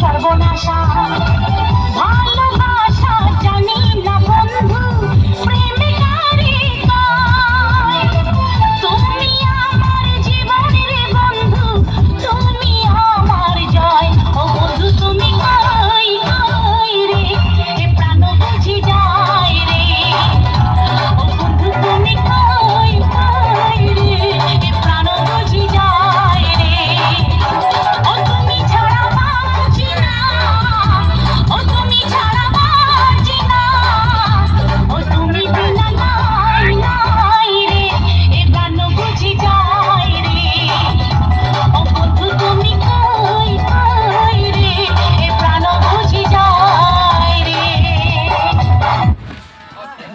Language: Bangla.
সর্বনাশা।